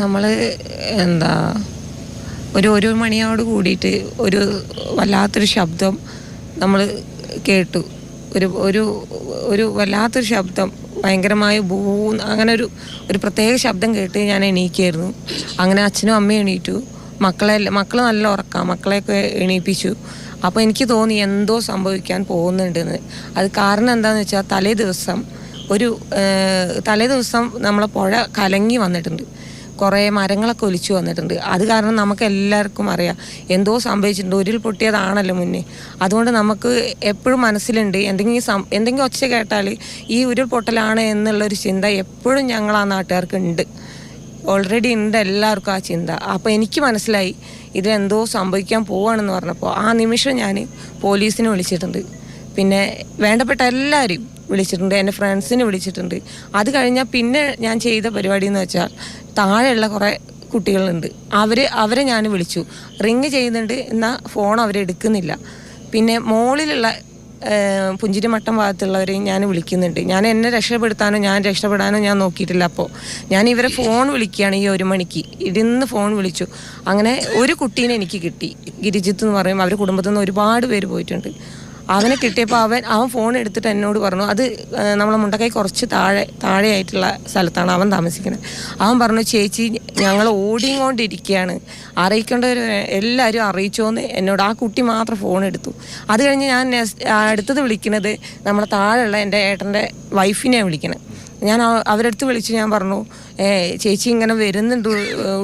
നമ്മൾ എന്താ ഒരു ഒരു മണിയോട് കൂടിയിട്ട് ഒരു വല്ലാത്തൊരു ശബ്ദം നമ്മൾ കേട്ടു. ഒരു ഒരു ഒരു വല്ലാത്തൊരു ശബ്ദം ഭയങ്കരമായ ഭൂ അങ്ങനെ ഒരു ഒരു പ്രത്യേക ശബ്ദം കേട്ട് ഞാൻ എണീക്കായിരുന്നു. അങ്ങനെ അച്ഛനും അമ്മയും എണീറ്റു. മക്കളെ മക്കൾ നല്ല ഉറക്കാം മക്കളെയൊക്കെ എണീപ്പിച്ചു. അപ്പോൾ എനിക്ക് തോന്നി എന്തോ സംഭവിക്കാൻ പോകുന്നുണ്ടെന്ന്. അത് കാരണം എന്താണെന്ന് വെച്ചാൽ തലേ ദിവസം ഒരു തലേ ദിവസം നമ്മളെ പുഴ കലങ്ങി വന്നിട്ടുണ്ട്. കുറേ മരങ്ങളൊക്കെ ഒലിച്ചു വന്നിട്ടുണ്ട്. അത് കാരണം നമുക്ക് എല്ലാവർക്കും അറിയാം. എന്തോ സംഭവിച്ചിട്ടുണ്ട്. ഉരുൾ പൊട്ടിയതാണല്ലോ മുന്നേ. അതുകൊണ്ട് നമുക്ക് എപ്പോഴും മനസ്സിലുണ്ട്. എന്തെങ്കിലും എന്തെങ്കിലും ഒച്ച കേട്ടാൽ ഈ ഉരുൾ പൊട്ടലാണ് എന്നുള്ളൊരു ചിന്ത എപ്പോഴും ഞങ്ങൾ ആ നാട്ടുകാർക്ക് ഉണ്ട്. ഓൾറെഡി ഉണ്ട് എല്ലാവർക്കും ആ ചിന്ത. അപ്പോൾ എനിക്ക് മനസ്സിലായി ഇതിലെന്തോ സംഭവിക്കാൻ പോവാണെന്ന് പറഞ്ഞപ്പോൾ ആ നിമിഷം ഞാൻ പോലീസിനെ വിളിച്ചിട്ടുണ്ട്. പിന്നെ വേണ്ടപ്പെട്ട എല്ലാവരെയും വിളിച്ചിട്ടുണ്ട് എന്റെ ഫ്രണ്ട്സിനെ വിളിച്ചിട്ടുണ്ട്. അത് കഴിഞ്ഞാൽ പിന്നെ ഞാൻ ചെയ്ത പരിപാടി എന്ന് വെച്ചാൽ താഴെയുള്ള കുറേ കുട്ടികളുണ്ട്. അവർ അവരെ ഞാൻ വിളിച്ചു. റിങ് ചെയ്യുന്നുണ്ട് എന്നാൽ ഫോൺ അവരെടുക്കുന്നില്ല പിന്നെ മോളിലുള്ള പുഞ്ചിരിമട്ടം ഭാഗത്തുള്ളവരെയും ഞാൻ വിളിക്കുന്നുണ്ട്. ഞാൻ എന്നെ രക്ഷപ്പെടുത്താനോ ഞാൻ രക്ഷപ്പെടാനോ ഞാൻ നോക്കിയിട്ടില്ല അപ്പോൾ ഞാൻ ഇവരെ ഫോൺ വിളിക്കുകയാണ് ഈ ഒരു മണിക്ക്. ഇരുന്ന് ഫോൺ വിളിച്ചു. അങ്ങനെ ഒരു കുട്ടീനെ എനിക്ക് കിട്ടി. ഗിരിജിത്ത് എന്ന് പറയും അവരുടെ കുടുംബത്തിൽ നിന്ന് ഒരുപാട് പേര് പോയിട്ടുണ്ട്. അവനെ കിട്ടിയപ്പോൾ അവൻ അവൻ ഫോൺ എടുത്തിട്ട് എന്നോട് പറഞ്ഞു അത് നമ്മളെ മുണ്ടക്കൈ കുറച്ച് താഴെ താഴെയായിട്ടുള്ള സ്ഥലത്താണ് അവൻ താമസിക്കുന്നത് അവൻ പറഞ്ഞു ചേച്ചി ഞങ്ങൾ ഓടിക്കൊണ്ടിരിക്കുകയാണ് അറിയിക്കേണ്ടവർ എല്ലാവരും അറിയിച്ചോന്ന് എന്നോട് ആ കുട്ടി മാത്രം ഫോൺ എടുത്തു. അത് കഴിഞ്ഞ് ഞാൻ അടുത്തത് വിളിക്കുന്നത് നമ്മളെ താഴെയുള്ള എന്റെ ഏട്ടന്റെ വൈഫിനെയാണ് വിളിക്കണത് ഞാൻ അവ- അവരടുത്ത് വിളിച്ച് ഞാൻ പറഞ്ഞു ചേച്ചി ഇങ്ങനെ വരുന്നുണ്ട്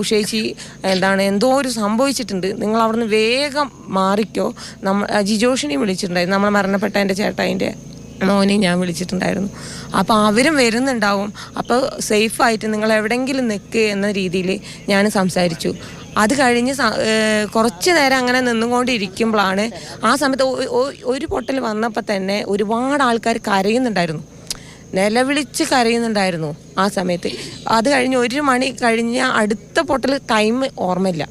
ഉഷേച്ചി എന്താണ് എന്തോ ഒരു സംഭവിച്ചിട്ടുണ്ട്. നിങ്ങൾ അവിടുന്ന് വേഗം മാറിക്കോ. നമ്മൾ ജിജോഷിനെ വിളിച്ചിട്ടുണ്ടായിരുന്നു. നമ്മൾ മരണപ്പെട്ട എന്റെ ചേട്ടായിന്റെ മോനെ ഞാൻ വിളിച്ചിട്ടുണ്ടായിരുന്നു. അപ്പോൾ അവരും വരുന്നുണ്ടാവും. അപ്പോൾ സേഫായിട്ട് നിങ്ങൾ എവിടെയെങ്കിലും നിൽക്കുക എന്ന രീതിയിൽ ഞാൻ സംസാരിച്ചു. അത് കഴിഞ്ഞ് കുറച്ച് നേരം അങ്ങനെ നിന്നുകൊണ്ടിരിക്കുമ്പോഴാണ് ആ സമയത്ത് ഒരു പൊട്ടൽ വന്നപ്പോൾ തന്നെ ഒരുപാട് ആൾക്കാർ കരയുന്നുണ്ടായിരുന്നു. നിലവിളിച്ച് കരയുന്നുണ്ടായിരുന്നു ആ സമയത്ത്. അത് കഴിഞ്ഞ് ഒരു മണി കഴിഞ്ഞ അടുത്ത പൊട്ടൽ ടൈം ഓർമ്മയില്ല.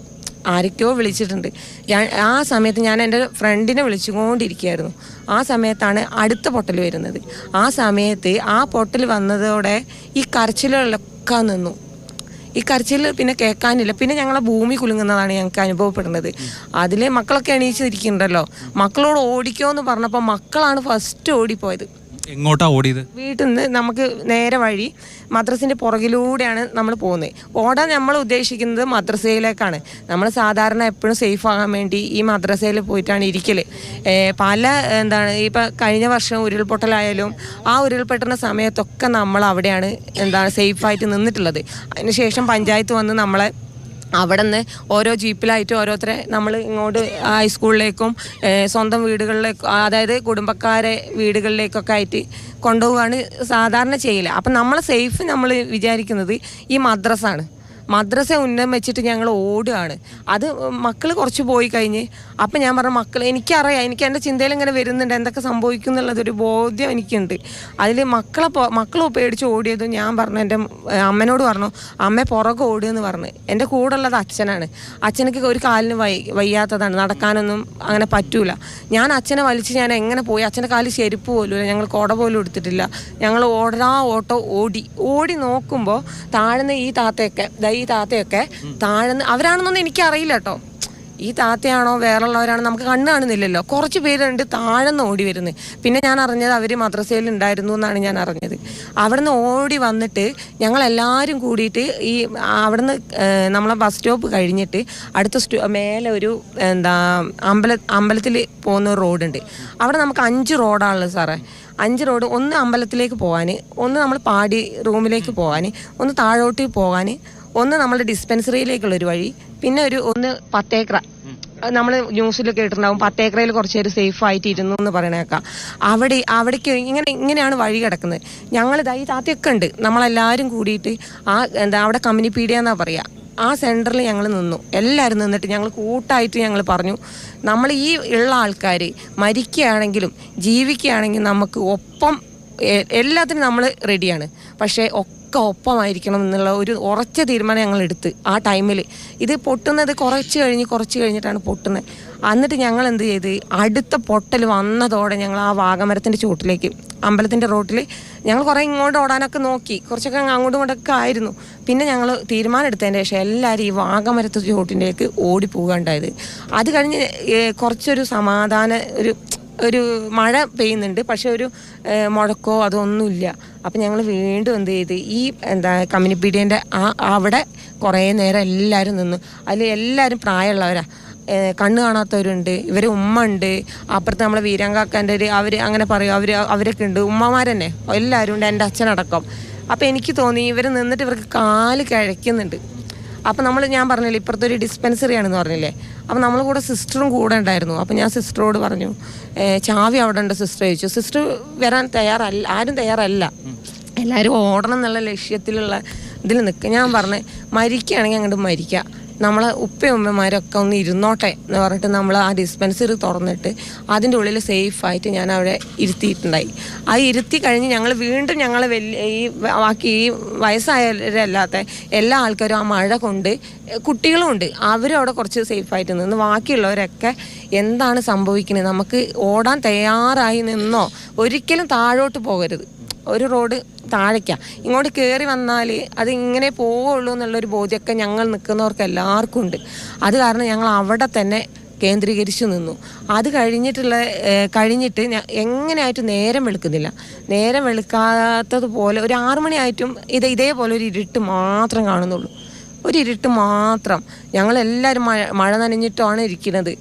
ആരൊക്കെയോ വിളിച്ചിട്ടുണ്ട്. ഞാൻ ആ സമയത്ത് ഞാൻ എന്റെ ഫ്രണ്ടിനെ വിളിച്ചുകൊണ്ടിരിക്കുകയായിരുന്നു. ആ സമയത്താണ് അടുത്ത പൊട്ടൽ വരുന്നത്. ആ സമയത്ത് ആ പൊട്ടൽ വന്നതോടെ ഈ കരച്ചിലുകളൊക്കെ നിന്നു. ഈ കരച്ചിൽ പിന്നെ കേൾക്കാനില്ല. പിന്നെ ഞങ്ങളെ ഭൂമി കുലുങ്ങുന്നതാണ് ഞങ്ങൾക്ക് അനുഭവപ്പെടുന്നത്. അതിൽ മക്കളൊക്കെ എണീച്ചിരിക്കുന്നുണ്ടല്ലോ. മക്കളോട് ഓടിക്കോ എന്ന് പറഞ്ഞപ്പോൾ മക്കളാണ് ഫസ്റ്റ് ഓടിപ്പോയത്. എങ്ങോട്ടാ ഓടിയത്? വീട്ടിൽ നിന്ന് നമുക്ക് നേരെ വഴി മദ്രസിന്റെ പുറകിലൂടെയാണ് നമ്മൾ പോകുന്നത്. ഓടാൻ നമ്മൾ ഉദ്ദേശിക്കുന്നത് മദ്രസയിലേക്കാണ്. നമ്മൾ സാധാരണ എപ്പോഴും സേഫ് ആകാൻ വേണ്ടി ഈ മദ്രസയിൽ പോയിട്ടാണ് ഇരിക്കൽ പല എന്താണ് ഇപ്പം കഴിഞ്ഞ വർഷം ഉരുൾപൊട്ടലായാലും ആ ഉരുൾപൊട്ടുന്ന സമയത്തൊക്കെ നമ്മൾ അവിടെയാണ് എന്താണ് സേഫായിട്ട് നിന്നിട്ടുള്ളത്. അതിനുശേഷം പഞ്ചായത്ത് വന്ന് നമ്മളെ അവിടെ നിന്ന് ഓരോ ജീപ്പിലായിട്ട് ഓരോരുത്തരെ നമ്മൾ ഇങ്ങോട്ട് ഹൈസ്കൂളിലേക്കും സ്വന്തം വീടുകളിലേക്കും അതായത് കുടുംബക്കാരെ വീടുകളിലേക്കൊക്കെ ആയിട്ട് കൊണ്ടുപോവുകയാണ് സാധാരണ ചെയ്യില്ല അപ്പം നമ്മൾ സേഫ് നമ്മൾ വിചാരിക്കുന്നത് ഈ മദ്രസാണ് മദ്രസ ഉന്നം വെച്ചിട്ട് ഞങ്ങൾ ഓടുകയാണ് അത് മക്കൾ കുറച്ച് പോയി കഴിഞ്ഞ് അപ്പം ഞാൻ പറഞ്ഞു മക്കൾ എനിക്കറിയാം എനിക്ക് എന്റെ ചിന്തയിൽ ഇങ്ങനെ വരുന്നുണ്ട് എന്തൊക്കെ സംഭവിക്കും എന്നുള്ളതൊരു ബോധ്യം എനിക്കുണ്ട്. അതിൽ മക്കളെ മക്കൾ പേടിച്ച് ഓടിയത് ഞാൻ പറഞ്ഞു എന്റെ അമ്മനോട് പറഞ്ഞു അമ്മ പുറകെ ഓടുകയെന്ന് പറഞ്ഞു. എന്റെ കൂടെ ഉള്ളത് അച്ഛനാണ്. അച്ഛനക്ക് ഒരു കാലിന് വൈ വയ്യാത്തതാണ് നടക്കാനൊന്നും അങ്ങനെ പറ്റൂല. ഞാൻ അച്ഛനെ വലിച്ച് ഞാൻ എങ്ങനെ പോയി? അച്ഛന്റെ കാലിൽ ചെരുപ്പ് പോലും ഞങ്ങൾ കുട പോലും എടുത്തിട്ടില്ല. ഞങ്ങൾ ഓടാ ഓട്ടോ ഓടി ഓടി നോക്കുമ്പോൾ താഴ്ന്ന ഈ താത്തയൊക്കെ ദാ ഈ താത്തയൊക്കെ താഴ്ന്ന് അവരാണെന്നൊന്നും എനിക്കറിയില്ല കേട്ടോ. ഈ താത്തയാണോ വേറുള്ളവരാണോ നമുക്ക് കണ്ണ് കാണുന്നില്ലല്ലോ. കുറച്ച് പേരുണ്ട് താഴെന്ന് ഓടി വരുന്നത് പിന്നെ ഞാൻ അറിഞ്ഞത് അവർ മദ്രസയിൽ ഉണ്ടായിരുന്നു എന്നാണ് ഞാൻ അറിഞ്ഞത്. അവിടെ നിന്ന് ഓടി വന്നിട്ട് ഞങ്ങൾ എല്ലാവരും കൂടിയിട്ട് ഈ അവിടെ നിന്ന് നമ്മളെ ബസ് സ്റ്റോപ്പ് കഴിഞ്ഞിട്ട് അടുത്ത സ്റ്റോ മേലെ ഒരു എന്താ അമ്പല അമ്പലത്തിൽ പോകുന്ന ഒരു റോഡുണ്ട് അവിടെ നമുക്ക് അഞ്ച് റോഡാണുള്ളത് സാറേ. അഞ്ച് റോഡ് ഒന്ന് അമ്പലത്തിലേക്ക് പോകാൻ ഒന്ന് നമ്മൾ പാടി റൂമിലേക്ക് പോകാൻ ഒന്ന് താഴോട്ട് പോകാൻ ഒന്ന് നമ്മുടെ ഡിസ്പെൻസറിയിലേക്കുള്ള ഒരു വഴി പിന്നെ ഒരു ഒന്ന് പത്തേക്കറ. നമ്മൾ ന്യൂസിൽ കേട്ടിട്ടുണ്ടാവും പത്തേക്കറയിൽ കുറച്ച് പേര് സേഫ് ആയിട്ട് ഇരുന്നു എന്ന് പറയണേക്കാം. അവിടെ അവിടേക്ക് ഇങ്ങനെ ഇങ്ങനെയാണ് വഴി കിടക്കുന്നത്. ഞങ്ങൾ ഇതായി താത്തയൊക്കെ ഉണ്ട്. നമ്മളെല്ലാവരും കൂടിയിട്ട് ആ എന്താ അവിടെ കമ്പനി പീഡിയ എന്നാ പറയുക ആ സെന്ററിൽ ഞങ്ങൾ നിന്നു. എല്ലാവരും നിന്നിട്ട് ഞങ്ങൾ കൂട്ടായിട്ട് ഞങ്ങൾ പറഞ്ഞു നമ്മൾ ഈ ഉള്ള ആൾക്കാർ മരിക്കുകയാണെങ്കിലും ജീവിക്കുകയാണെങ്കിലും നമുക്ക് ഒപ്പം എല്ലാത്തിനും നമ്മൾ റെഡിയാണ് പക്ഷേ ഒക്കെ ഒപ്പമായിരിക്കണം എന്നുള്ള ഒരു ഉറച്ച തീരുമാനം ഞങ്ങൾ എടുത്ത് ആ ടൈമിൽ ഇത് പൊട്ടുന്നത് കുറച്ച് കഴിഞ്ഞ് കുറച്ച് കഴിഞ്ഞിട്ടാണ് പൊട്ടുന്നത്. എന്നിട്ട് ഞങ്ങൾ എന്ത് ചെയ്ത്? അടുത്ത പൊട്ടൽ വന്നതോടെ ഞങ്ങൾ ആ വാഗമരത്തിന്റെ ചൂട്ടിലേക്ക് അമ്പലത്തിന്റെ റോട്ടിൽ ഞങ്ങൾ കുറേ ഇങ്ങോട്ട് ഓടാനൊക്കെ നോക്കി. കുറച്ചൊക്കെ അങ്ങ് അങ്ങോട്ടും ഇങ്ങോട്ടൊക്കെ ആയിരുന്നു. പിന്നെ ഞങ്ങൾ തീരുമാനം എടുത്തതിന് ശേഷം എല്ലാവരും ഈ വാഗമരത്ത് ഓടി പോകാണ്ടായത് അത് കഴിഞ്ഞ് കുറച്ചൊരു സമാധാന ഒരു ഒരു മഴ പെയ്യുന്നുണ്ട്. പക്ഷെ ഒരു മുഴക്കോ അതൊന്നുമില്ല. അപ്പം ഞങ്ങൾ വീണ്ടും എന്ത് ചെയ്ത് ഈ എന്താ കമ്മ്യൂണിപ്പീഡിയന്റെ ആ അവിടെ കുറേ നേരം എല്ലാവരും നിന്നു. അതിൽ എല്ലാവരും പ്രായമുള്ളവരാണ് കണ്ണ് കാണാത്തവരുണ്ട് ഇവരെ ഉമ്മ ഉണ്ട് അപ്പുറത്ത് നമ്മളെ വീരാങ്കാക്കാന്റെ ഒരു അവർ അങ്ങനെ പറയും അവർ അവരൊക്കെ ഉണ്ട്. ഉമ്മമാരെന്നെ എല്ലാവരും ഉണ്ട് എന്റെ അച്ഛനടക്കം. അപ്പം എനിക്ക് തോന്നി ഇവർ നിന്നിട്ട് ഇവർക്ക് കാൽ കിഴയ്ക്കുന്നുണ്ട് അപ്പം നമ്മൾ ഞാൻ പറഞ്ഞില്ലേ ഇപ്പുറത്തൊരു ഡിസ്പെൻസറി ആണെന്ന് പറഞ്ഞില്ലേ? അപ്പം നമ്മൾ കൂടെ സിസ്റ്ററും കൂടെ ഉണ്ടായിരുന്നു. അപ്പം ഞാൻ സിസ്റ്ററോട് പറഞ്ഞു "ഏ, ചാവി അവിടെ ഉണ്ട് സിസ്റ്റർ ചോദിച്ചു. സിസ്റ്റർ വരാൻ തയ്യാറല്ല ആരും തയ്യാറല്ല. എല്ലാവരും ഓടണം എന്നുള്ള ലക്ഷ്യത്തിലുള്ള ഇതിൽ നിൽക്കുക ഞാൻ പറഞ്ഞേ മരിക്കുകയാണെങ്കിൽ അങ്ങോട്ട് മരിക്കുക നമ്മളെ ഉപ്പയും ഉമ്മമാരൊക്കെ ഒന്ന് ഇരുന്നോട്ടെ എന്ന് പറഞ്ഞിട്ട് നമ്മൾ ആ ഡിസ്പെൻസറി തുറന്നിട്ട് അതിന്റെ ഉള്ളിൽ സേഫായിട്ട് ഞാൻ അവിടെ ഇരുത്തിയിട്ടുണ്ടായി. ആ ഇരുത്തി കഴിഞ്ഞ് ഞങ്ങൾ വീണ്ടും ഞങ്ങൾ വലിയ ഈ ബാക്കി ഈ വയസ്സായവരല്ലാത്ത എല്ലാ ആൾക്കാരും ആ മഴ കൊണ്ട് അവരും അവിടെ കുറച്ച് സേഫായിട്ട് നിന്ന് ബാക്കിയുള്ളവരൊക്കെ എന്താണ് സംഭവിക്കുന്നത്? നമുക്ക് ഓടാൻ തയ്യാറായി നിന്നോ? ഒരിക്കലും താഴോട്ട് പോകരുത്. ഒരു റോഡ് താഴേക്കാണ് ഇങ്ങോട്ട് കയറി വന്നാൽ അത് ഇങ്ങനെ പോവുള്ളൂ എന്നുള്ളൊരു ബോധ്യമൊക്കെ ഞങ്ങൾ നിൽക്കുന്നവർക്ക് എല്ലാവർക്കും ഉണ്ട്. അത് കാരണം ഞങ്ങൾ അവിടെ തന്നെ കേന്ദ്രീകരിച്ചു നിന്നു. അത് കഴിഞ്ഞിട്ടുള്ള കഴിഞ്ഞിട്ട് എങ്ങനെയായിട്ട് നേരം വെളുക്കുന്നില്ല. നേരം വെളുക്കാത്തതുപോലെ ഒരു ആറു മണിയായിട്ടും ഇത് ഇതേപോലെ ഒരു ഇരുട്ട് മാത്രം കാണുന്നുള്ളൂ. ഒരു ഇരുട്ട് മാത്രം. ഞങ്ങളെല്ലാവരും മഴ മഴ നനഞ്ഞിട്ടാണ് ഇരിക്കുന്നത്.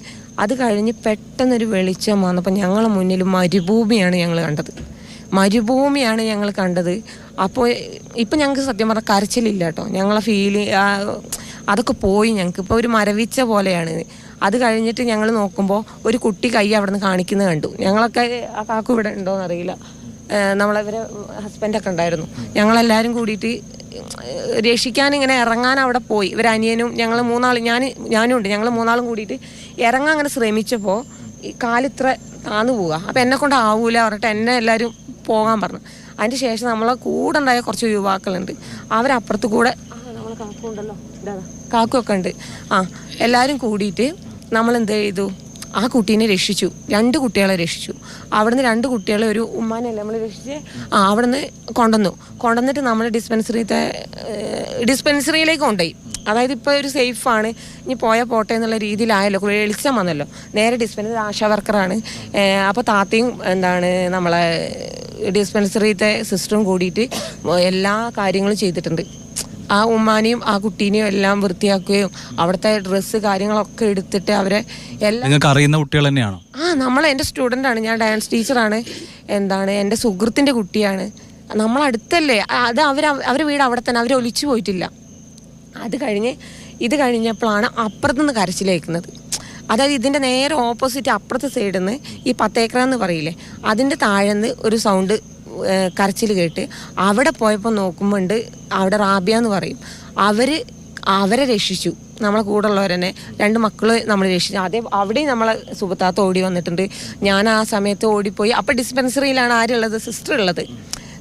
അത് കഴിഞ്ഞ് പെട്ടെന്നൊരു വെളിച്ചം വന്നപ്പോൾ ഞങ്ങളുടെ മുന്നിൽ മരുഭൂമിയാണ് ഞങ്ങൾ കണ്ടത്. മരുഭൂമിയാണ് ഞങ്ങൾ കണ്ടത്. അപ്പോൾ ഇപ്പം ഞങ്ങൾക്ക് സത്യം പറഞ്ഞാൽ കരച്ചിലില്ല കേട്ടോ. ഞങ്ങളെ ഫീൽ അതൊക്കെ പോയി ഞങ്ങൾക്ക്. ഇപ്പോൾ ഒരു മരവിച്ച പോലെയാണ്. അത് കഴിഞ്ഞിട്ട് ഞങ്ങൾ നോക്കുമ്പോൾ ഒരു കുട്ടി കൈ അവിടെ നിന്ന് കാണിക്കുന്നത് കണ്ടു. ഞങ്ങളൊക്കെ ആ കാക്കു ഇവിടെ ഉണ്ടോയെന്ന് അറിയില്ല. നമ്മളവരെ ഹസ്ബൻഡൊക്കെ ഉണ്ടായിരുന്നു. ഞങ്ങളെല്ലാവരും കൂടിയിട്ട് രക്ഷിക്കാൻ ഇങ്ങനെ ഇറങ്ങാൻ അവിടെ പോയി. ഇവർ അനിയനും ഞങ്ങൾ മൂന്നാൾ ഞാൻ ഞാനും ഉണ്ട്. ഞങ്ങൾ മൂന്നാളും കൂടിയിട്ട് ഇറങ്ങാൻ അങ്ങനെ ശ്രമിച്ചപ്പോൾ ഈ കാലിത്ര താന്നു പോവുക. അപ്പം എന്നെ കൊണ്ട് ആവൂല പറഞ്ഞിട്ട് എന്നെ എല്ലാവരും പോകാൻ പറഞ്ഞു. അതിന് ശേഷം നമ്മളെ കൂടെ ഉണ്ടായ കുറച്ച് യുവാക്കളുണ്ട്. അവരപ്പുറത്ത് കൂടെ ആ, നമ്മളെ കാക്കു ഉണ്ടല്ലോ. ഇതാ, കാക്കുമൊക്കെ ഉണ്ട്. ആ എല്ലാവരും കൂടിയിട്ട് നമ്മൾ എന്ത് ചെയ്തു? ആ കുട്ടീനെ രക്ഷിച്ചു. രണ്ട് കുട്ടികളെ രക്ഷിച്ചു. അവിടുന്ന് രണ്ട് കുട്ടികളെ ഒരു ഉമ്മാനല്ലേ നമ്മൾ രക്ഷിച്ച്? ആ അവിടുന്ന് കൊണ്ടുവന്നു. കൊണ്ടുവന്നിട്ട് നമ്മൾ ഡിസ്പെൻസറിത്തെ ഡിസ്പെൻസറിയിലേക്ക് കൊണ്ടുപോയി. അതായത് ഇപ്പോൾ ഒരു സേഫാണ്. ഇനി പോയാൽ പോട്ടെ എന്നുള്ള രീതിയിലായല്ലോ. വെളിച്ചം വന്നല്ലോ. നേരെ ഡിസ്പെൻസറി ആശാ വർക്കറാണ്. അപ്പോൾ താത്തയും എന്താണ് നമ്മളെ ഡിസ്പെൻസറിത്തെ സിസ്റ്ററും കൂടിയിട്ട് എല്ലാ കാര്യങ്ങളും ചെയ്തിട്ടുണ്ട്. ആ ഉമ്മാനെയും ആ കുട്ടീനെയും എല്ലാം വൃത്തിയാക്കുകയും അവിടുത്തെ ഡ്രസ്സ് കാര്യങ്ങളൊക്കെ എടുത്തിട്ട് അവരെ എല്ലാം നിങ്ങൾക്ക് അറിയുന്ന കുട്ടികൾ തന്നെയാണോ? ആ നമ്മൾ എന്റെ സ്റ്റുഡന്റ് ആണ്. ഞാൻ ഡാൻസ് ടീച്ചറാണ് എന്താണ്? എന്റെ സുഹൃത്തിന്റെ കുട്ടിയാണ്. നമ്മൾ അടുത്തല്ലേ? അത് അവർ അവരുടെ വീട് അവിടെ തന്നെ. അവർ ഒലിച്ചു പോയിട്ടില്ല. അത് കഴിഞ്ഞ് ഇത് കഴിഞ്ഞപ്പോഴാണ് അപ്പുറത്തുനിന്ന് കരച്ചിലേക്കുന്നത്. അതായത് ഇതിന്റെ നേരെ ഓപ്പോസിറ്റ് അപ്പുറത്തെ സൈഡിൽ നിന്ന് ഈ പത്തേക്കറ എന്ന് പറയില്ലേ? അതിന്റെ താഴെന്ന് ഒരു സൗണ്ട് കരച്ചിൽ കേട്ട് അവിടെ പോയപ്പോൾ നോക്കുമ്പോൾ ഉണ്ട് അവിടെ റാബിയ എന്ന് പറയും. അവർ അവരെ രക്ഷിച്ചു. നമ്മളെ കൂടെ ഉള്ളവരെന്നെ രണ്ട് മക്കൾ നമ്മൾ രക്ഷിച്ചു. അതേ അവിടെയും നമ്മളെ സുബത്താത്ത ഓടി വന്നിട്ടുണ്ട്. ഞാൻ ആ സമയത്ത് ഓടിപ്പോയി. അപ്പം ഡിസ്പെൻസറിയിലാണ് ആരുള്ളത്? സിസ്റ്റർ ഉള്ളത്.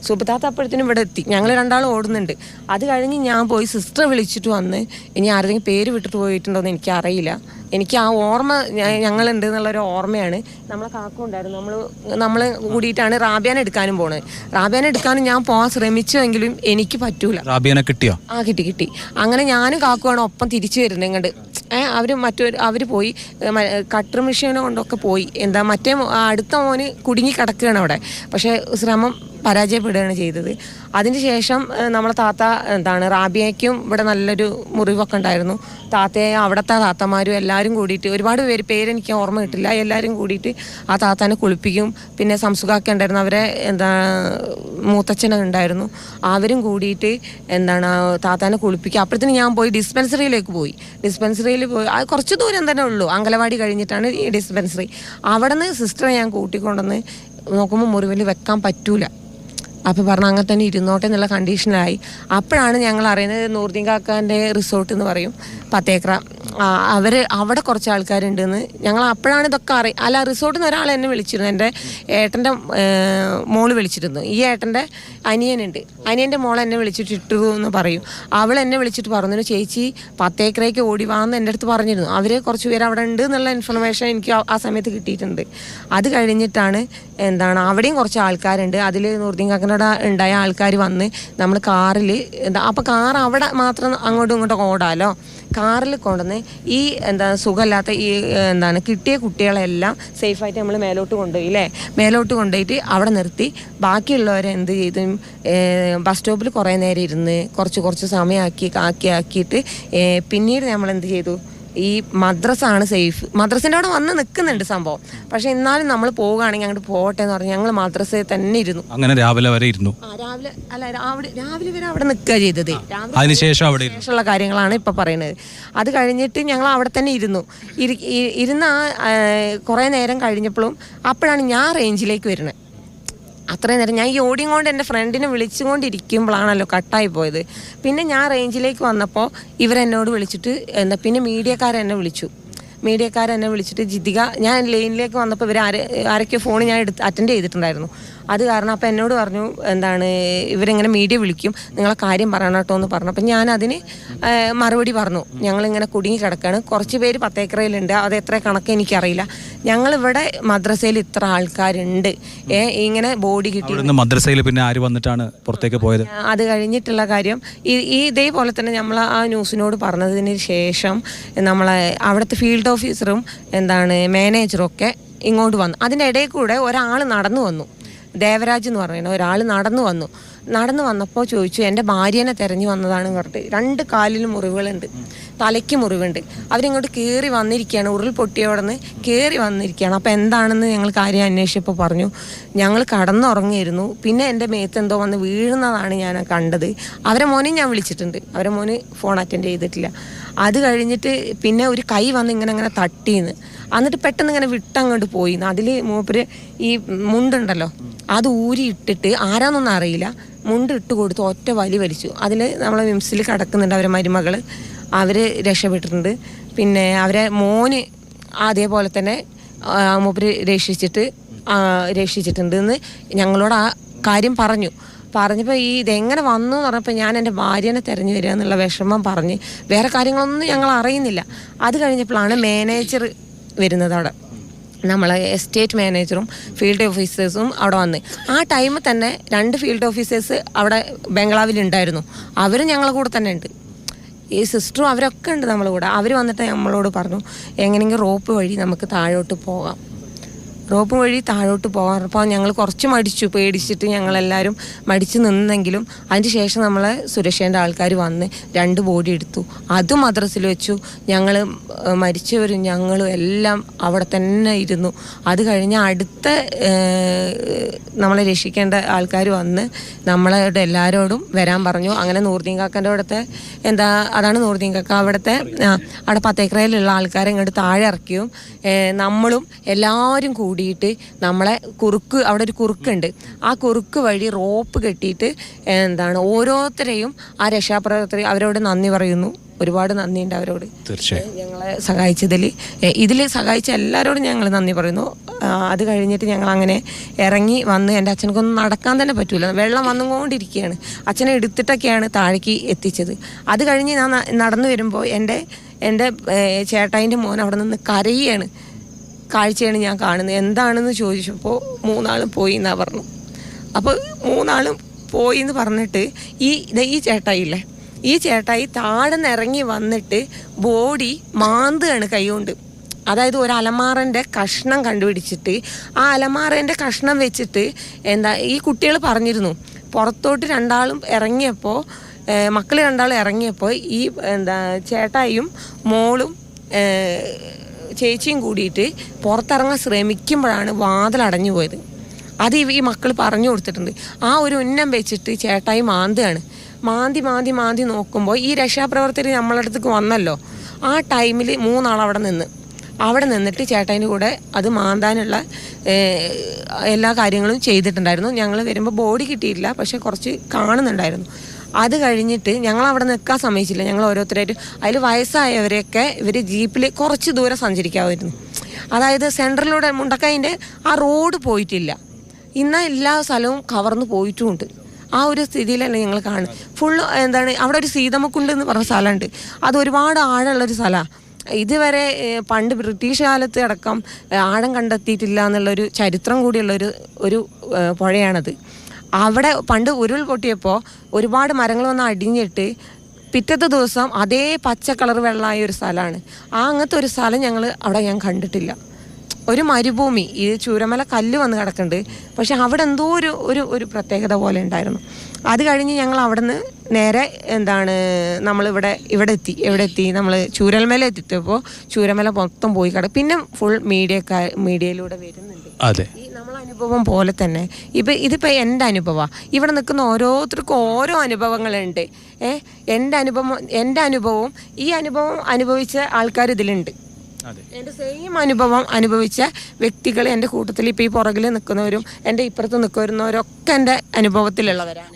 സുബത്താത്ത അപ്പോഴത്തേനും ഇവിടെ എത്തി. ഞങ്ങൾ രണ്ടാളും ഓടുന്നുണ്ട്. അത് കഴിഞ്ഞ് ഞാൻ പോയി സിസ്റ്റർ വിളിച്ചിട്ട് വന്ന് ഇനി ആരെങ്കിലും പേര് വിട്ടിട്ട് പോയിട്ടുണ്ടോ എന്ന് എനിക്കറിയില്ല. എനിക്ക് ആ ഓർമ്മ ഞങ്ങളുണ്ട് എന്നുള്ളൊരു ഓർമ്മയാണ്. നമ്മളെ കാക്കുണ്ടായിരുന്നു നമ്മൾ നമ്മൾ കൂടിയിട്ടാണ് റാബിയാനെ എടുക്കാനും പോണത് റാബിയാനെ എടുക്കാനും ഞാൻ പോകാൻ ശ്രമിച്ചുവെങ്കിലും എനിക്ക് പറ്റൂല. റാബിയാനെ കിട്ടിയോ? ആ കിട്ടി കിട്ടി. അങ്ങനെ ഞാനും കാക്കുവാണ് ഒപ്പം തിരിച്ചു വരുന്നത് ഇങ്ങോട്ട് ഏഹ് അവർ മറ്റൊരു അവർ പോയി. കട്ടർ മെഷീനെ കൊണ്ടൊക്കെ പോയി. എന്താ മറ്റേ അടുത്ത മോന് കുടുങ്ങി കിടക്കുകയാണ് അവിടെ. പക്ഷേ ശ്രമം പരാജയപ്പെടുകയാണ് ചെയ്തത്. അതിനുശേഷം നമ്മളെ താത്ത എന്താണ് റാബിയയ്ക്കും ഇവിടെ നല്ലൊരു മുറിവൊക്കെ ഉണ്ടായിരുന്നു. താത്തയെ അവിടുത്തെ താത്തമാരും എല്ലാവരും കൂടിയിട്ട് ഒരുപാട് പേര് പേരെനിക്ക് ഓർമ്മ കിട്ടില്ല. എല്ലാവരും കൂടിയിട്ട് ആ താത്താനെ കുളിപ്പിക്കും. പിന്നെ സംസുഖാക്കി ഉണ്ടായിരുന്നു. അവരെ എന്താ മൂത്തച്ഛനെ ഉണ്ടായിരുന്നു. അവരും കൂടിയിട്ട് എന്താണ് താത്താനെ കുളിപ്പിക്കുക അപ്പോഴത്തേന് ഞാൻ പോയി ഡിസ്പെൻസറിയിലേക്ക് പോയി. ഡിസ്പെൻസറിയിൽ പോയി. അത് കുറച്ച് ദൂരം തന്നെ ഉള്ളൂ. അങ്കലവാടി കഴിഞ്ഞിട്ടാണ് ഈ ഡിസ്പെൻസറി. അവിടെ നിന്ന് സിസ്റ്ററെ ഞാൻ കൂട്ടിക്കൊണ്ടുവന്ന് നോക്കുമ്പോൾ മുറിവിൽ വെക്കാൻ പറ്റൂല. അപ്പോൾ പറഞ്ഞു അങ്ങനെ തന്നെ ഇരുന്നോട്ടെ എന്നുള്ള കണ്ടീഷനിലായി അപ്പോഴാണ് ഞങ്ങൾ അറിയുന്നത് നൂർദീൻ കാക്കാന്റെ റിസോർട്ട് എന്ന് പറയും. പത്തേക്കറ. ആ, അവർ അവിടെ കുറച്ച് ആൾക്കാരുണ്ടെന്ന് ഞങ്ങൾ അപ്പോഴാണ് ഇതൊക്കെ അറി അല്ല റിസോർട്ടിൽ നിന്ന് ഒരാൾ എന്നെ വിളിച്ചിരുന്നു. എന്റെ ഏട്ടന്റെ മോൾ വിളിച്ചിരുന്നു. ഈ ഏട്ടന്റെ അനിയനുണ്ട്. അനിയന്റെ മോൾ എന്നെ വിളിച്ചിട്ട് ഇട്ടു എന്ന് പറയും. അവൾ എന്നെ വിളിച്ചിട്ട് പറഞ്ഞു ചേച്ചി പത്തേക്കറേക്ക് ഓടി വാന്ന് എന്റെ അടുത്ത് പറഞ്ഞിരുന്നു. അവർ കുറച്ച് പേര് അവിടെ ഉണ്ട് എന്നുള്ള ഇൻഫർമേഷൻ എനിക്ക് ആ- സമയത്ത് കിട്ടിയിട്ടുണ്ട്. അത് കഴിഞ്ഞിട്ടാണ് എന്താണ് അവിടെയും കുറച്ച് ആൾക്കാരുണ്ട്. അതിൽ നൂർദ്ദീൻ കാക്കനോട് ഉണ്ടായ ആൾക്കാർ വന്ന് നമ്മൾ കാറിൽ അപ്പോൾ കാർ അവിടെ മാത്രം അങ്ങോട്ടും ഇങ്ങോട്ടും ഓടാലോ? കാറിൽ കൊണ്ടുവന്ന് ഈ എന്താ സുഖമില്ലാത്ത ഈ എന്താണ് കിട്ടിയ കുട്ടികളെല്ലാം സേഫായിട്ട് നമ്മൾ മേലോട്ട് കൊണ്ടുപോയി അല്ലേ മേലോട്ട് കൊണ്ടുപോയിട്ട് അവിടെ നിർത്തി. ബാക്കിയുള്ളവരെ എന്ത് ചെയ്തു ബസ് സ്റ്റോപ്പിൽ കുറേ നേരം ഇരുന്ന് കുറച്ച് കുറച്ച് സമയമാക്കി ആക്കി ആക്കിയിട്ട് പിന്നീട് നമ്മൾ എന്ത് ചെയ്തു? ഈ മദ്രസാണ് സേഫ് മദ്രസിന്റെ അവിടെ വന്ന് നിൽക്കുന്നുണ്ട് സംഭവം. പക്ഷെ എന്നാലും നമ്മൾ പോവുകയാണെങ്കിൽ അങ്ങോട്ട് പോകട്ടെ എന്ന് പറഞ്ഞ് ഞങ്ങൾ മദ്രസയിൽ തന്നെ ഇരുന്നു. അങ്ങനെ രാവിലെ വരെ ഇരുന്നു. ആ, രാവിലെ അല്ല രാവിലെ രാവിലെ വരെ അവിടെ നിൽക്കുക ചെയ്തത്. രാവിലെ അതിനുശേഷം അവിടെ ഇരുന്നു. ശേഷമുള്ള കാര്യങ്ങളാണ് ഇപ്പൊ പറയുന്നത്. അത് കഴിഞ്ഞിട്ട് ഞങ്ങൾ അവിടെ തന്നെ ഇരുന്നു. ഇരി- ഇ- ഇരുന്ന ആ കുറേ നേരം കഴിഞ്ഞപ്പോഴും അപ്പോഴാണ് ഞാൻ റേഞ്ചിലേക്ക് വരുന്നത്. അത്രയും നേരം ഞാൻ ഈ ഓടിയും എന്റെ ഫ്രണ്ടിനെ വിളിച്ചുകൊണ്ടിരിക്കുമ്പോഴാണല്ലോ കട്ടായി പോയത്. പിന്നെ ഞാൻ റേഞ്ചിലേക്ക് വന്നപ്പോൾ ഇവരെന്നോട് വിളിച്ചിട്ട് എന്താ പിന്നെ മീഡിയക്കാരെന്നെ വിളിച്ചു. മീഡിയക്കാരെന്നെ വിളിച്ചിട്ട് ജിതിക ഞാൻ ലൈനിലേക്ക് വന്നപ്പോൾ ഇവർ ആരെ ആരൊക്കെ ഫോൺ ഞാൻ എടുത്ത് അറ്റൻഡ് ചെയ്തിട്ടുണ്ടായിരുന്നു. അത് കാരണം അപ്പം എന്നോട് പറഞ്ഞു എന്താണ് ഇവരിങ്ങനെ മീഡിയ വിളിക്കും നിങ്ങളെ കാര്യം പറയണം കേട്ടോ എന്ന് പറഞ്ഞു. അപ്പം ഞാൻ അതിന് മറുപടി പറഞ്ഞു. ഞങ്ങളിങ്ങനെ കുടുങ്ങി കിടക്കാണ്. കുറച്ച് പേര് പത്തേക്കറയിലുണ്ട് അത് എത്ര കണക്ക് എനിക്കറിയില്ല. ഞങ്ങളിവിടെ മദ്രസയിൽ ഇത്ര ആൾക്കാരുണ്ട്. ഏ ഇങ്ങനെ ബോഡി കിട്ടി. മദ്രസയിൽ പിന്നെ ആര് വന്നിട്ടാണ് പുറത്തേക്ക് പോയത്? അത് കഴിഞ്ഞിട്ടുള്ള കാര്യം ഈ ഈ ഇതേപോലെ തന്നെ നമ്മൾ ആ ന്യൂസിനോട് പറഞ്ഞതിന് ശേഷം നമ്മളെ അവിടുത്തെ ഫീൽഡ് ഓഫീസറും എന്താണ് മാനേജറും ഒക്കെ ഇങ്ങോട്ട് വന്നു. അതിന്റെ ഇടയിൽ കൂടെ ഒരാൾ നടന്നു വന്നു. ദേവരാജ് എന്ന് പറയുന്നത് ഒരാൾ നടന്നു വന്നു. നടന്നു വന്നപ്പോൾ ചോദിച്ചു എന്റെ ഭാര്യനെ തെരഞ്ഞു വന്നതാണ് പറഞ്ഞിട്ട് രണ്ട് കാലിലും മുറിവുകളുണ്ട്. തലയ്ക്ക് മുറിവുണ്ട്. അവരിങ്ങോട്ട് കയറി വന്നിരിക്കുകയാണ്. ഉരുൾ പൊട്ടിയോടന്ന് കയറി വന്നിരിക്കുകയാണ്. അപ്പോൾ എന്താണെന്ന് ഞങ്ങൾ കാര്യം അന്വേഷിച്ചപ്പോൾ പറഞ്ഞു ഞങ്ങൾ കടന്നുറങ്ങിയിരുന്നു. പിന്നെ എന്റെ മേത്ത് എന്തോ വന്ന് വീഴുന്നതാണ് ഞാൻ കണ്ടത്. അവരെ മോനെ ഞാൻ വിളിച്ചിട്ടുണ്ട്. അവരെ മോന് ഫോൺ അറ്റൻഡ് ചെയ്തിട്ടില്ല. അത് കഴിഞ്ഞിട്ട് പിന്നെ ഒരു കൈ വന്ന് ഇങ്ങനെ അങ്ങനെ തട്ടിന്ന്. എന്നിട്ട് പെട്ടെന്ന് ഇങ്ങനെ വിട്ടങ്ങോട്ട് പോയി. അതിൽ മൂപ്പര് ഈ മുണ്ടുണ്ടല്ലോ അത് ഊരി ഇട്ടിട്ട് ആരാന്നൊന്നും അറിയില്ല. മുണ്ട് ഇട്ട് കൊടുത്ത് ഒറ്റ വലി വലിച്ചു. അതിൽ നമ്മളെ വിംസിൽ കിടക്കുന്നുണ്ട് അവരെ മരുമകൾ അവർ രക്ഷപ്പെട്ടിട്ടുണ്ട്. പിന്നെ അവരെ മോന് അതേപോലെ തന്നെ മൂപ്പര് രക്ഷിച്ചിട്ട് രക്ഷിച്ചിട്ടുണ്ട് എന്ന് ഞങ്ങളോട് ആ കാര്യം പറഞ്ഞു. പറഞ്ഞപ്പോൾ ഈ ഇതെങ്ങനെ വന്നു എന്ന് പറഞ്ഞപ്പോൾ ഞാൻ എന്റെ ഭാര്യനെ തിരഞ്ഞു വരിക എന്നുള്ള വിഷമം പറഞ്ഞ് വേറെ കാര്യങ്ങളൊന്നും ഞങ്ങൾ അറിയുന്നില്ല. അത് കഴിഞ്ഞപ്പോഴാണ് മാനേജർ വരുന്നത് അവിടെ. നമ്മളെ എസ്റ്റേറ്റ് മാനേജറും ഫീൽഡ് ഓഫീസേഴ്സും അവിടെ വന്ന്. ആ ടൈമിൽ തന്നെ രണ്ട് ഫീൽഡ് ഓഫീസേഴ്സ് അവിടെ ബംഗ്ലാവിലുണ്ടായിരുന്നു അവരും ഞങ്ങളെ കൂടെ തന്നെ ഉണ്ട്. ഈ സിസ്റ്ററും അവരൊക്കെ ഉണ്ട് നമ്മളെ കൂടെ. അവർ വന്നിട്ട് നമ്മളോട് പറഞ്ഞു എങ്ങനെയെങ്കിലും റോപ്പ് വഴി നമുക്ക് താഴോട്ട് പോകാം. റോപ്പ് വഴി താഴോട്ട് പോകാൻ അപ്പോൾ ഞങ്ങൾ കുറച്ച് മടിച്ചു പേടിച്ചിട്ട് ഞങ്ങളെല്ലാവരും മടിച്ചു നിന്നെങ്കിലും അതിന് ശേഷം നമ്മളെ സുരക്ഷേന്റെ ആൾക്കാർ വന്ന് രണ്ട് ബോഡി എടുത്തു. അത് മദ്രസിൽ വെച്ചു. ഞങ്ങൾ മരിച്ചവരും ഞങ്ങളും എല്ലാം അവിടെ തന്നെ ഇരുന്നു. അത് കഴിഞ്ഞ് അടുത്ത നമ്മളെ രക്ഷിക്കേണ്ട ആൾക്കാർ വന്ന് നമ്മളോട് എല്ലാവരോടും വരാൻ പറഞ്ഞു. അങ്ങനെ നൂർദീൻ കാക്കന്റെ അവിടുത്തെ എന്താ അതാണ് നൂർദീൻ കാക്ക അവിടുത്തെ അവിടെ പത്തേക്കറയിലുള്ള ആൾക്കാരെ ഇങ്ങോട്ട് താഴെ ഇറക്കിയും. നമ്മളും എല്ലാവരും കൂടിയിട്ട് നമ്മളെ കുറുക്ക് അവിടെ ഒരു കുറുക്കുണ്ട്. ആ കുറുക്ക് വഴി റോപ്പ് കെട്ടിയിട്ട് എന്താണ് ഓരോരുത്തരെയും ആ രക്ഷാപ്രവർത്തകർ അവരോട് നന്ദി പറയുന്നു. ഒരുപാട് നന്ദിയുണ്ട് അവരോട്. തീർച്ചയായും. ഞങ്ങളെ സഹായിച്ചതിൽ ഇതിൽ സഹായിച്ച എല്ലാവരോടും ഞങ്ങൾ നന്ദി പറയുന്നു. അത് കഴിഞ്ഞിട്ട് ഞങ്ങൾ അങ്ങനെ ഇറങ്ങി വന്ന് എന്റെ അച്ഛനക്കൊന്നും നടക്കാൻ തന്നെ പറ്റൂല. വെള്ളം വന്നുകൊണ്ടിരിക്കുകയാണ്. അച്ഛനെ എടുത്തിട്ടൊക്കെയാണ് താഴേക്ക് എത്തിച്ചത്. അത് കഴിഞ്ഞ് ഞാൻ നടന്നു വരുമ്പോൾ എന്റെ എന്റെ ചേട്ടായിന്റെ മോൻ അവിടെ നിന്ന് കരയുകയാണ്. കാഴ്ചയാണ് ഞാൻ കാണുന്നത്. എന്താണെന്ന് ചോദിച്ചപ്പോൾ മൂന്നാളും പോയി എന്നാ പറഞ്ഞു. അപ്പോൾ മൂന്നാളും പോയി എന്ന് പറഞ്ഞിട്ട് ഈ ഈ ചേട്ടായില്ലേ ഈ ചേട്ടായി താഴെ ഇറങ്ങി വന്നിട്ട് ബോഡി മാന്തുകയാണ് കൈകൊണ്ട്. അതായത് ഒരു അലമാറന്റെ കഷ്ണം കണ്ടുപിടിച്ചിട്ട് ആ അലമാറേന്റെ കഷ്ണം വെച്ചിട്ട് എന്താ ഈ കുട്ടികൾ പറഞ്ഞിരുന്നു. പുറത്തോട്ട് രണ്ടാളും ഇറങ്ങിയപ്പോൾ മക്കൾ രണ്ടാളും ഇറങ്ങിയപ്പോൾ ഈ എന്താ ചേട്ടായും മോളും ചേച്ചിയും കൂടിയിട്ട് പുറത്തിറങ്ങാൻ ശ്രമിക്കുമ്പോഴാണ് വാതിലടഞ്ഞു പോയത്. അത് ഈ- മക്കൾ പറഞ്ഞു കൊടുത്തിട്ടുണ്ട്. ആ ഒരു ഉന്നം വെച്ചിട്ട് ചേട്ടായി മാന്തുകയാണ്. മാന്തി മാന്തി മാന്തി നോക്കുമ്പോൾ ഈ രക്ഷാപ്രവർത്തകർ നമ്മളെ അടുത്തേക്ക് വന്നല്ലോ. ആ ടൈമിൽ മൂന്നാൾ അവിടെ നിന്ന്. അവിടെ നിന്നിട്ട് ചേട്ടായിന്റെ കൂടെ അത് മാന്താനുള്ള എല്ലാ കാര്യങ്ങളും ചെയ്തിട്ടുണ്ടായിരുന്നു. ഞങ്ങൾ വരുമ്പോൾ ബോഡി കിട്ടിയിട്ടില്ല. പക്ഷെ കുറച്ച് കാണുന്നുണ്ടായിരുന്നു. അത് കഴിഞ്ഞിട്ട് ഞങ്ങൾ അവിടെ നിൽക്കാൻ സമ്മതിച്ചില്ല. ഞങ്ങൾ ഓരോരുത്തരായിട്ട് അതിൽ വയസ്സായവരെയൊക്കെ ഇവർ ജീപ്പിൽ കുറച്ച് ദൂരം സഞ്ചരിക്കാമായിരുന്നു. അതായത് സെൻട്രലിലൂടെ മുണ്ടക്കൈന്റെ ആ റോഡ് പോയിട്ടില്ല. ഇന്ന് എല്ലാ സ്ഥലവും കവർന്ന് പോയിട്ടുമുണ്ട് ആ ഒരു സ്ഥിതിയിലല്ല ഞങ്ങൾ കാണുന്നത്. ഫുള്ള് എന്താണ് അവിടെ ഒരു സീതമ്മക്കുണ്ട് എന്ന് പറഞ്ഞ സ്ഥലമുണ്ട്. അത് ഒരുപാട് ആഴമുള്ളൊരു സ്ഥലമാണ് ഇതുവരെ പണ്ട് ബ്രിട്ടീഷ് കാലത്ത് അടക്കം ആഴം കണ്ടെത്തിയിട്ടില്ല എന്നുള്ളൊരു ചരിത്രം കൂടിയുള്ളൊരു ഒരു പുഴയാണത്. അവിടെ പണ്ട് ഉരുൾ പൊട്ടിയപ്പോൾ ഒരുപാട് മരങ്ങൾ വന്ന് അടിഞ്ഞിട്ട് പിറ്റത്തെ ദിവസം അതേ പച്ച കളർ വെള്ളമായ ഒരു സ്ഥലമാണ്. ആ അങ്ങനത്തെ ഒരു സ്ഥലം ഞങ്ങൾ അവിടെ ഞാൻ കണ്ടിട്ടില്ല. ഒരു മരുഭൂമി ഈ ചൂരമല കല്ല് വന്ന് കിടക്കുന്നുണ്ട് പക്ഷെ അവിടെ എന്തോ ഒരു ഒരു ഒരു പ്രത്യേകത പോലെ ഉണ്ടായിരുന്നു. അത് കഴിഞ്ഞ് ഞങ്ങൾ അവിടെ നിന്ന് നേരെ എന്താണ് നമ്മളിവിടെ ഇവിടെ എത്തി. എവിടെ എത്തി? നമ്മൾ ചൂരൽമല എത്തിയപ്പോൾ ചൂരമല മൊത്തം പോയി കിടക്കും പിന്നെ ഫുൾ മീഡിയ മീഡിയയിലൂടെ വരുന്നുണ്ട്. അതെ. ഈ അനുഭവം പോലെ തന്നെ. ഇപ്പം ഇതിപ്പോൾ എന്റെ അനുഭവമാണ് ഇവിടെ നിൽക്കുന്ന ഓരോരുത്തർക്കും ഓരോ അനുഭവങ്ങളുണ്ട്. ഏ? എന്റെ അനുഭവം എന്റെ അനുഭവവും ഈ അനുഭവം അനുഭവിച്ച ആൾക്കാർ ഇതിലുണ്ട്. എന്റെ സെയിം അനുഭവം അനുഭവിച്ച വ്യക്തികൾ എന്റെ കൂട്ടത്തിൽ ഇപ്പോൾ ഈ പുറകിൽ നിൽക്കുന്നവരും എന്റെ ഇപ്പുറത്ത് നിൽക്കുന്നവരും ഒക്കെ എന്റെ അനുഭവത്തിലുള്ളവരാണ്.